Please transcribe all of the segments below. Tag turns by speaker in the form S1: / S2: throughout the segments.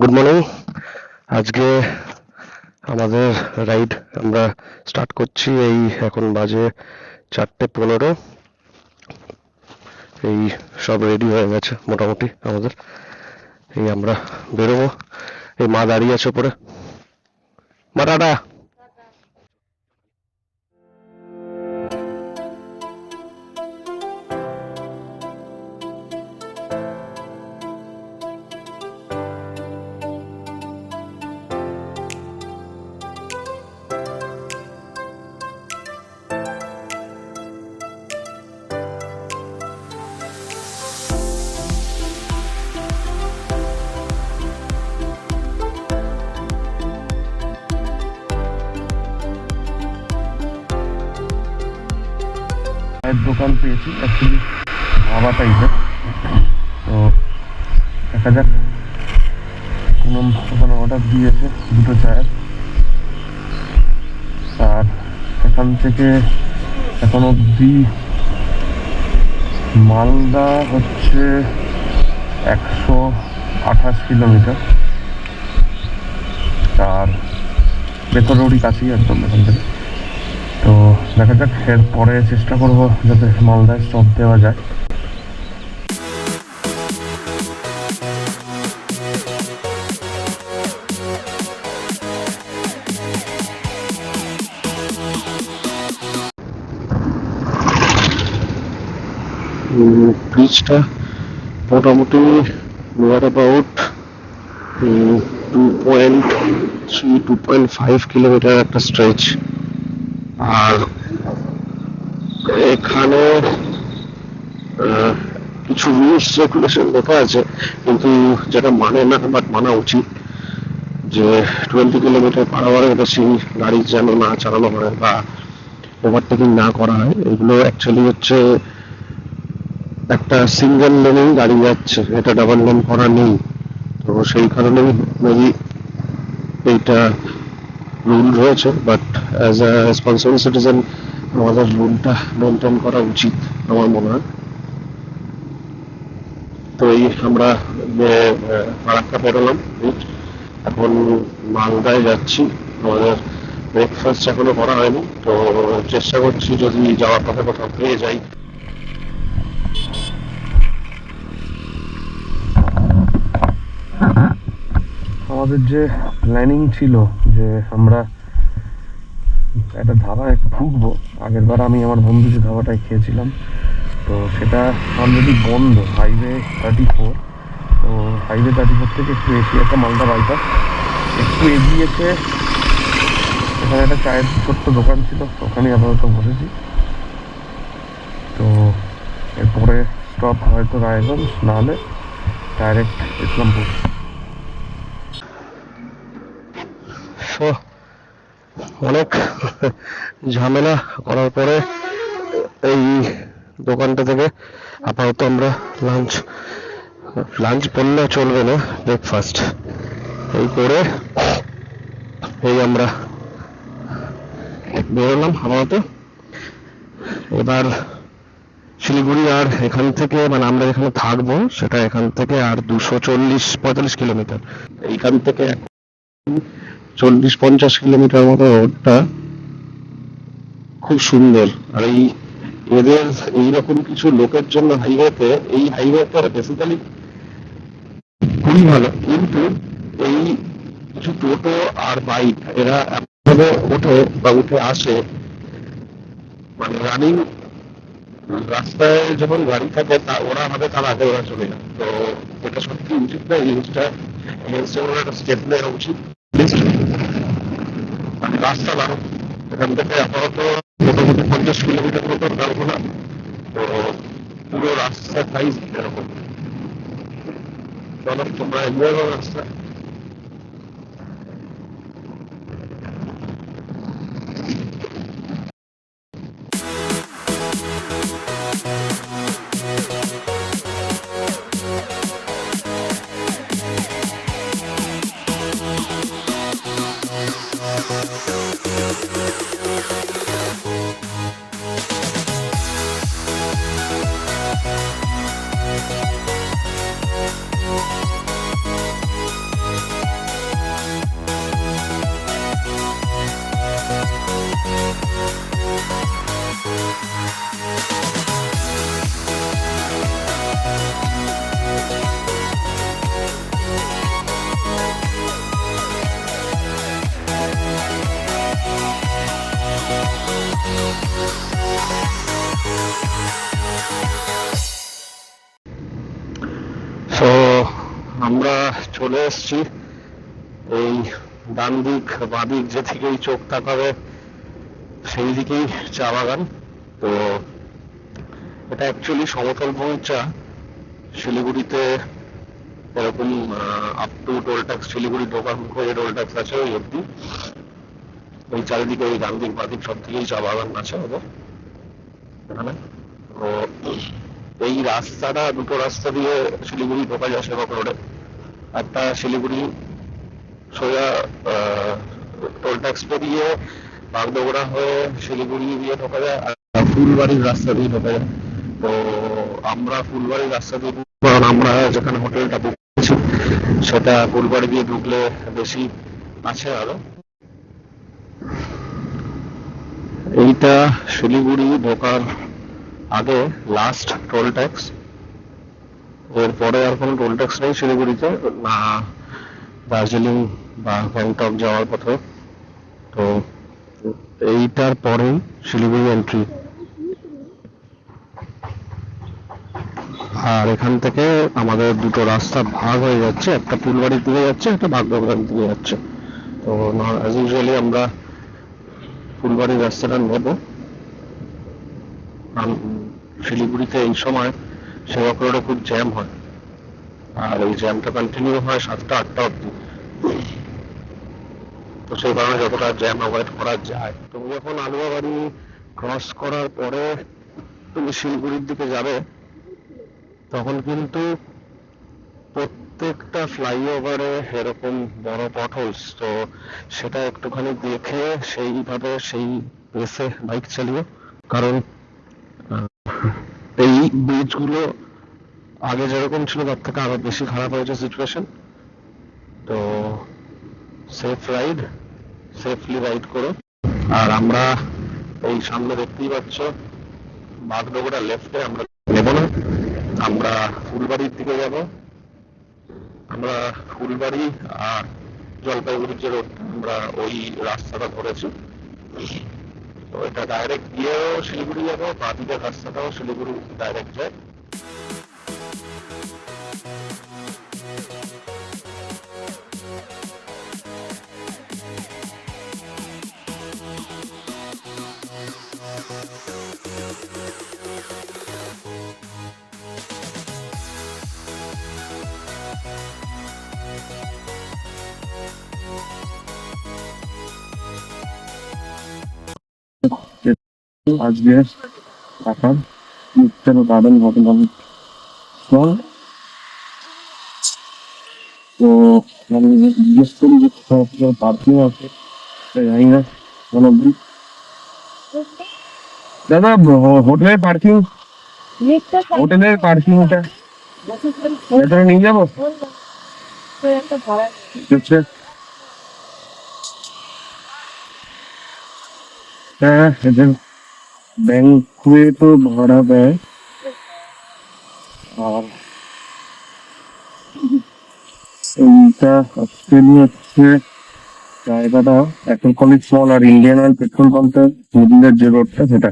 S1: Good morning আজকে আমাদের ride আমরা স্টার্ট করছি এই এখন বাজে চারটে পনেরো। এই সব রেডি হয়ে গেছে মোটামুটি আমাদের। এই আমরা বেরোবো। এই মা দাঁড়িয়ে আছে ওপরে মা টাটা দোকান পেয়েছি অ্যাকচুয়ালি ধাবা টাইপের তো দেখা যাক, কোনো ওখানে অর্ডার দিয়েছে দুটো চায়ের। আর এখান থেকে এখন অবধি মালদা হচ্ছে একশো আঠাশ কিলোমিটার। আর বেতরৌড়ি কাছেই একদম এখান থেকে। তো দেখা যাক, এর পরে চেষ্টা করব যাতে মালদায় স্টপ দেওয়া যায়। ব্রিজটা মোটামুটি near about two point three two point five kilometre একটা স্ট্রেচ আর এখানে কিছু রুলস রেগুলেশন লেখা আছে, কিন্তু যেটা মানে না বাট মানা উচিত, যে টোয়েন্টি কিলোমিটার পার আওয়ারে বেশি গাড়ি যেন না চালানো হয় বা ওভারটেকিং না করা হয়, এগুলো অ্যাকচুয়ালি হচ্ছে একটা সিঙ্গেল লেনেই গাড়ি যাচ্ছে, এটা ডাবল লেন করা নেই। তো সেই কারণেই মেবি এইটা রুল রয়েছে but as a responsible citizen আমাদের রুলটা মেনটেন করা উচিত আমার মনে হয়। তো এই আমরা ফারাক্কা route, এখন মালদায় যাচ্ছি। আমাদের ব্রেকফাস্ট এখনও করা হয়নি। তো চেষ্টা করছি যদি যাওয়ার পথে কোথাও পেয়ে যাই। আমাদের যে প্ল্যানিং ছিল যে আমরা একটা ধাবায় ঢুকবো আগের বার আমি আমার বন্ধু যে ধাবাটায় খেয়েছিলাম। তো সেটা অলরেডি বন্ধ হাইওয়ে থার্টি ফোর তো হাইওয়ে থার্টি ফোর থেকে একটু এশিয়াটা মালদা বাইপাস একটু এগিয়েছে এখানে একটা চায়ের ছোট্ট দোকান ছিল, ওখানেই আপাতত বসেছি। তো এরপরে স্টপ হয়তো রায়গঞ্জ, নাহলে ডাইরেক্ট ইসলামপুর। অনেক ঝামেলা করার পরে এই দোকানটা থেকে আপাতত আমরা লাঞ্চ লাঞ্চ বললে চলবে না ব্রেকফাস্ট এই করে এই আমরা বেরোলাম আপাতত। এবার শিলিগুড়ি আর এখান থেকে মানে আমরা যেখানে থাকব, সেটা এখান থেকে আর দুশো চল্লিশ, পঁয়তাল্লিশ কিলোমিটার। এইখান থেকে চল্লিশ পঞ্চাশ কিলোমিটার মতো রোডটা খুব সুন্দর। আর এই এদের এইরকম কিছু লোকের জন্য হাইওয়েতে এই হাইওয়েটা বেসিক্যালি খুবই ভালো। কিন্তু এই কিছু টোটো আর বাইক এরা এমনভাবে ওঠে বা উঠে আসে। মানে রানিং রাস্তায় যখন গাড়ি থাকে, তা ওরা ভাবে তার আগে ওরা চলে যায়। তো এটা সত্যি উচিত না, এই জিনিসটা। একটা স্টেপ নেওয়া উচিত। রাস্তা বারো। এখান থেকে আপাতত মোটামুটি পঞ্চাশ কিলোমিটার মতো যাব না। তো পুরো রাস্তা সাইজ এরকম। চলো, তোমরা এনজয় করো রাস্তা। চলে এসেছি। এই ডান দিক, বাঁ দিক যেদিকেই চোখ তাকাবে, সেই দিকেই চা বাগান। তো এটা অ্যাকচুয়ালি সমতল ভূমির চা। শিলিগুড়িতে এরকম up to toll tax Siliguri ঢোকার মুখ হয়ে টোল ট্যাক্স আছে, ওই অব্দি ওই চারিদিকে ওই ডান দিক, বাঁ দিক সব দিকেই চা বাগান আছে ওদের এখানে। তো এই রাস্তাটা, দুটো রাস্তা দিয়ে শিলিগুড়ি ঢোকা যায় একটা শিলিগুড়ি সোজা টোল ট্যাক্স পেরিয়ে বাগডোগরা হয়ে শিলিগুড়ি দিয়ে ঢোকা যায় আর ফুলবাড়ির রাস্তা দিয়ে ঢোকা যায়। তো আমরা ফুলবাড়ির রাস্তা দিয়ে কারণ আমরা যেখানে হোটেলটা বুক করেছি, সেটা ফুলবাড়ি দিয়ে ঢুকলে বেশি আছে আরও। এইটা শিলিগুড়ি ঢোকার আগে লাস্ট টোল ট্যাক্স এরপরে আর কোনো টোল ট্যাক্স নেই শিলিগুড়িতে, না দার্জিলিং বা গ্যাংটক যাওয়ার পথে। তো এইটার পরেই শিলিগুড়ি এন্ট্রি আর এখান থেকে আমাদের দুটো রাস্তা ভাগ হয়ে যাচ্ছে, একটা ফুলবাড়ির দিকে যাচ্ছে, একটা বাগডোগরার দিকে যাচ্ছে। তো অ্যাজ ইউজুয়ালি আমরা ফুলবাড়ির রাস্তাটা নেব। শিলিগুড়িতে এই সময় সেবক রোডে খুব জ্যাম হয়। আর এই জ্যামটা কন্টিনিউ হয় সাতটা, আটটা অব্দি তো সেই কারণে যতটা জ্যাম অ্যাভয়েড করা যায়। তুমি যখন আলুয়াবাড়ি ক্রস করার পরে তুমি শিলিগুড়ির দিকে যাবে, তখন কিন্তু প্রত্যেকটা ফ্লাইওভারে এরকম বড় পটহোলস তো সেটা একটুখানি দেখে সেইভাবে সেই পেসে বাইক চালিও। কারণ এই ব্রিজগুলো আগে যেরকম ছিল, তার থেকে আরও বেশি খারাপ হয়েছে সিচুয়েশন তো সেফ রাইড সেফলি রাইড করো। আর আমরা এই সামনে দেখতেই পাচ্ছ, বাগডোগরা লেফটে আমরা নেব না। আমরা ফুলবাড়ির দিকে যাব। আমরা ফুলবাড়ি আর জলপাইগুড়ির যে রোড আমরা ওই রাস্তাটা ধরেছি। তো এটা ডাইরেক্ট গিয়েও শিলিগুড়ি যাব বাদিকের রাস্তাটাও শিলিগুড়ি ডাইরেক্ট যায়।
S2: আজকে এখন মিস্টার গার্ডেন হোটেল আমি স্মল তো আমি জিজ্ঞেস করি যে কোথাও পার্কিং আছে তা জানি না কোন অব্দি দাদা হো- হোটেলের পার্কিং
S3: লিফটটা
S2: হোটেলের পার্কিংটা ভেতরে নিয়ে যাব
S3: একটা ভাড়া
S2: হচ্ছে হ্যাঁ ব্যাংকুয়ে তো ভাড়া দেয়। আর এইটা অ্যাকচুয়ালি হচ্ছে জায়গাটা, এখন কলেজ মল আর ইন্ডিয়ান অয়েল পেট্রোল পাম্পের মিডিলের যে রোডটা সেটা।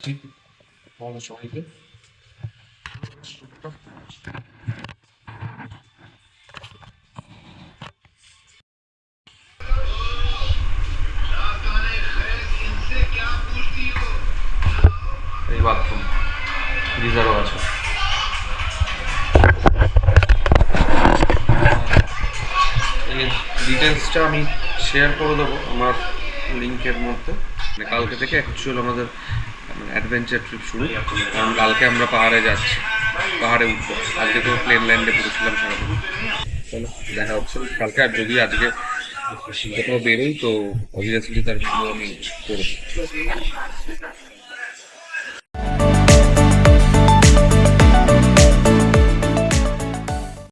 S4: এই ডিটেলসটা আমি শেয়ার করে দেবো আমার লিঙ্কের মধ্যে। মানে কালকে থেকে অ্যাকচুয়াল আমাদের অ্যাডভেঞ্চার ট্রিপ শুরু। কারণ কালকে আমরা পাহাড়ে যাচ্ছি। পাহাড়ে উঠবো। আজকে তো প্লেন ল্যান্ডে পড়েছিলাম সারাদিন। চলো, দেখা হচ্ছে। কালকে আর যদি আজকে কোথাও বেরোই, তো অবভিয়াসলি তার ভিডিও আমি করব।